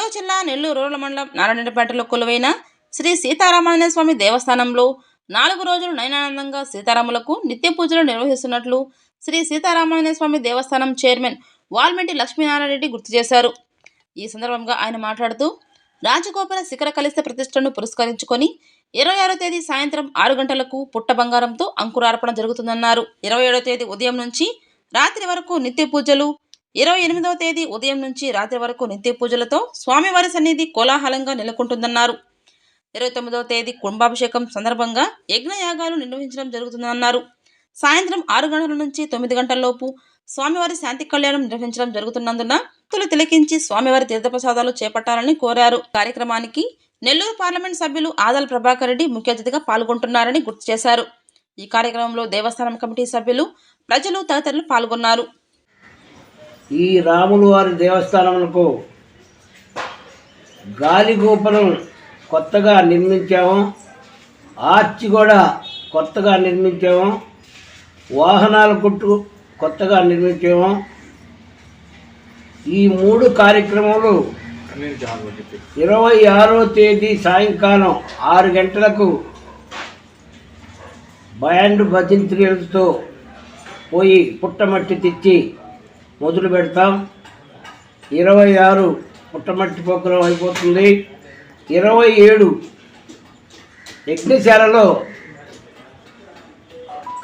నెల్లూరు జిల్లా నెల్లూరు రూరల్ మండలం నారాయణపేటలో కొలువైన శ్రీ సీతారామాంజనేయ స్వామి దేవస్థానంలో నాలుగు రోజులు నయనానందంగా సీతారాములకు నిత్య పూజలు నిర్వహిస్తున్నట్లు శ్రీ సీతారామాంజనేయ స్వామి దేవస్థానం చైర్మన్ వాల్మీటి లక్ష్మీనారాయణ రెడ్డి గుర్తు చేశారు. ఈ సందర్భంగా ఆయన మాట్లాడుతూ రాజగోపాల శిఖర కలిస్త ప్రతిష్టను పురస్కరించుకొని ఇరవై ఆరో తేదీ సాయంత్రం ఆరు గంటలకు పుట్ట బంగారంతో అంకురార్పణ జరుగుతుందన్నారు. ఇరవై ఏడో తేదీ ఉదయం నుంచి రాత్రి వరకు నిత్య పూజలు ఇరవై ఎనిమిదవ తేదీ ఉదయం నుంచి రాత్రి వరకు నిత్య పూజలతో స్వామివారి సన్నిధి కోలాహలంగా నెలకొంటుందన్నారు. ఇరవై తొమ్మిదవ తేదీ కుంభాభిషేకం సందర్భంగా యజ్ఞయాగాలు నిర్వహించడం జరుగుతుందన్నారు. సాయంత్రం ఆరు గంటల నుంచి తొమ్మిది గంటలలోపు స్వామివారి శాంతి కళ్యాణం నిర్వహించడం జరుగుతున్నందున భక్తులు తిలకించి స్వామివారి తీర్థప్రసాదాలు చేపట్టాలని కోరారు. కార్యక్రమానికి నెల్లూరు పార్లమెంట్ సభ్యులు ఆదల్ ప్రభాకర్ రెడ్డి ముఖ్య అతిథిగా పాల్గొంటున్నారని గుర్తు చేశారు. ఈ కార్యక్రమంలో దేవస్థానం కమిటీ సభ్యులు ప్రజలు తదితరులు పాల్గొన్నారు. ఈ రాములు వారి దేవస్థానములకు గాలిగోపురం కొత్తగా నిర్మించాము ఆర్చి కూడా కొత్తగా నిర్మించాము వాహనాల కొట్టు కొత్తగా నిర్మించాము. ఈ మూడు కార్యక్రమాలు ఇరవై ఆరో తేదీ సాయంకాలం ఆరు గంటలకు బ్యాండ్ భజంత్రీలతో పోయి పుట్టమట్టి తెచ్చి మొదలు పెడతాం. ఇరవై ఆరు పుట్టమట్టి ప్రోగ్రాం అయిపోతుంది. ఇరవై ఏడు యజ్ఞశాలలో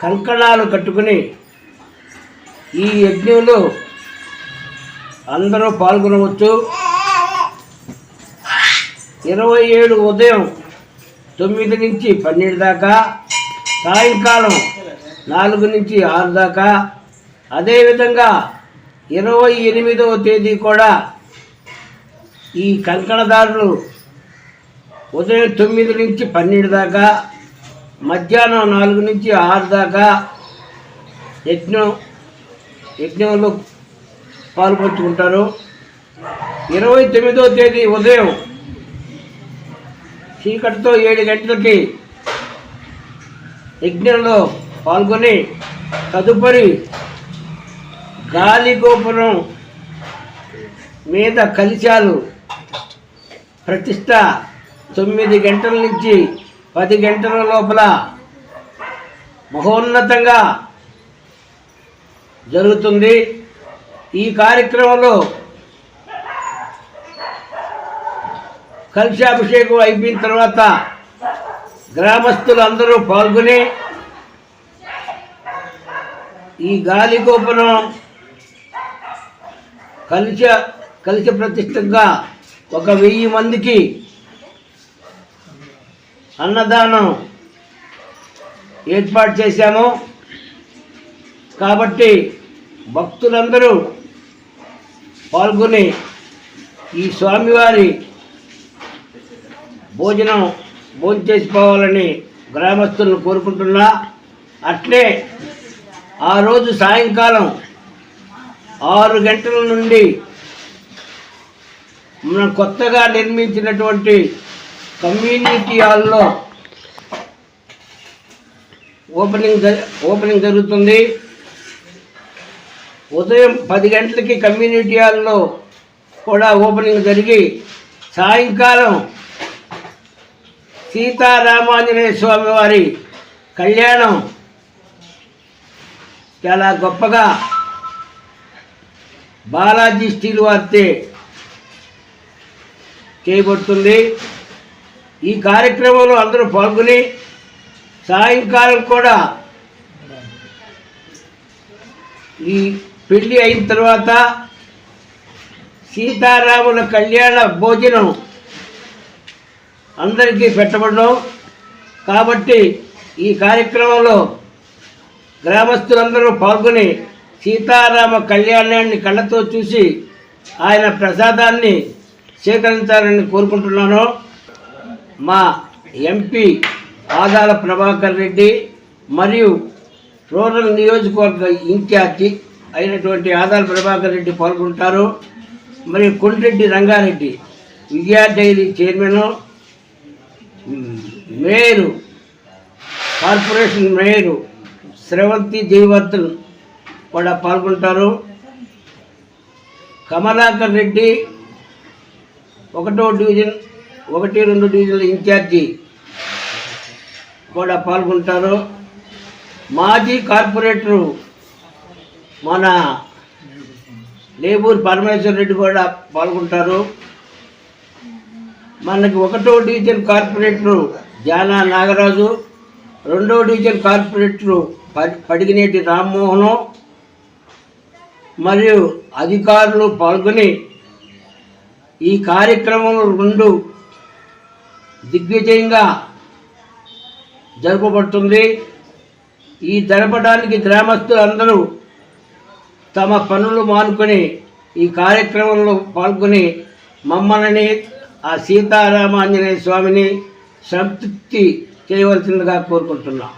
కంకణాలు కట్టుకుని ఈ యజ్ఞంలో అందరూ పాల్గొనవచ్చు. ఇరవై ఏడు ఉదయం తొమ్మిది నుంచి పన్నెండు దాకా సాయంకాలం నాలుగు నుంచి ఆరు దాకా. అదేవిధంగా ఇరవై ఎనిమిదవ తేదీ కూడా ఈ కంకణదారులు ఉదయం తొమ్మిది నుంచి పన్నెండు దాకా మధ్యాహ్నం నాలుగు నుంచి ఆరు దాకా యజ్ఞం యజ్ఞంలో పాల్పంచుకుంటారు. ఇరవై తొమ్మిదవ తేదీ ఉదయం చీకటితో ఏడు గంటలకి యజ్ఞంలో పాల్గొని తదుపరి గాలి గోపురం మీద కలిశాలు. ప్రతిష్ట తొమ్మిది గంటల నుంచి పది గంటల లోపల మహోన్నతంగా జరుగుతుంది. ఈ కార్యక్రమంలో కలిశాభిషేకం అయిపోయిన తర్వాత గ్రామస్తులు అందరూ పాల్గొని ఈ గాలి గోపురం కలిస కలిసి ప్రతిష్టంగా ఒక వెయ్యి మందికి అన్నదానం ఏర్పాటు చేశాము. కాబట్టి భక్తులందరూ పాల్గొని ఈ స్వామివారి భోజనం భోంచేసిపోవాలని గ్రామస్తులను కోరుకుంటున్నా. అట్లే ఆ రోజు సాయంకాలం ఆరు గంటల నుండి మనం కొత్తగా నిర్మించినటువంటి కమ్యూనిటీ హాల్లో ఓపెనింగ్ జ- ఓపెనింగ్ జరుగుతుంది. ఉదయం పది గంటలకి కమ్యూనిటీ హాల్లో కూడా ఓపెనింగ్ జరిగి సాయంకాలం సీతారామాంజనేయ స్వామి వారి కళ్యాణం చాలా గొప్పగా బాలాజీ స్టీల్ వారితే చేయబడుతుంది. ఈ కార్యక్రమంలో అందరూ పాల్గొని సాయంకాలం కూడా ఈ పెళ్ళి అయిన తర్వాత సీతారాముల కళ్యాణ భోజనం అందరికీ పెట్టబడడం కాబట్టి ఈ కార్యక్రమంలో గ్రామస్తులందరూ పాల్గొని సీతారామ కళ్యాణాన్ని కళ్ళతో చూసి ఆయన ప్రసాదాన్ని స్వీకరించాలని కోరుకుంటున్నాను. మా ఎంపీ ఆదాల ప్రభాకర్ రెడ్డి మరియు రూరల్ నియోజకవర్గ ఇన్ఛార్జి అయినటువంటి ఆదాల ప్రభాకర్ రెడ్డి పాల్గొంటారు. మరియు Kondreddy Rangareddy Vijaya dairy chairman mayor corporation mayor Sravanthi Jayavardhan కూడా పాల్గొంటారు. కమలాకర్ రెడ్డి ఒకటో డివిజన్ ఒకటి రెండు డివిజన్ల ఇన్ఛార్జి కూడా పాల్గొంటారు. మాజీ కార్పొరేటరు మన లేబూర్ పరమేశ్వర్ రెడ్డి కూడా పాల్గొంటారు. మనకి ఒకటో డివిజన్ కార్పొరేటరు జానా నాగరాజు రెండో డివిజన్ కార్పొరేటరు ప- పడిగినేటి రామ్మోహను మరియు అధికారులు పాల్గొని ఈ కార్యక్రమం రెండు దిగ్విజయంగా జరపబడుతుంది. ఈ జరపడానికి గ్రామస్తులందరూ తమ పనులు మానుకొని ఈ కార్యక్రమంలో పాల్గొని మమ్మల్ని ఆ సీతారామాంజనేయ స్వామిని సంతృప్తి చేయవలసిందిగా కోరుకుంటున్నాం.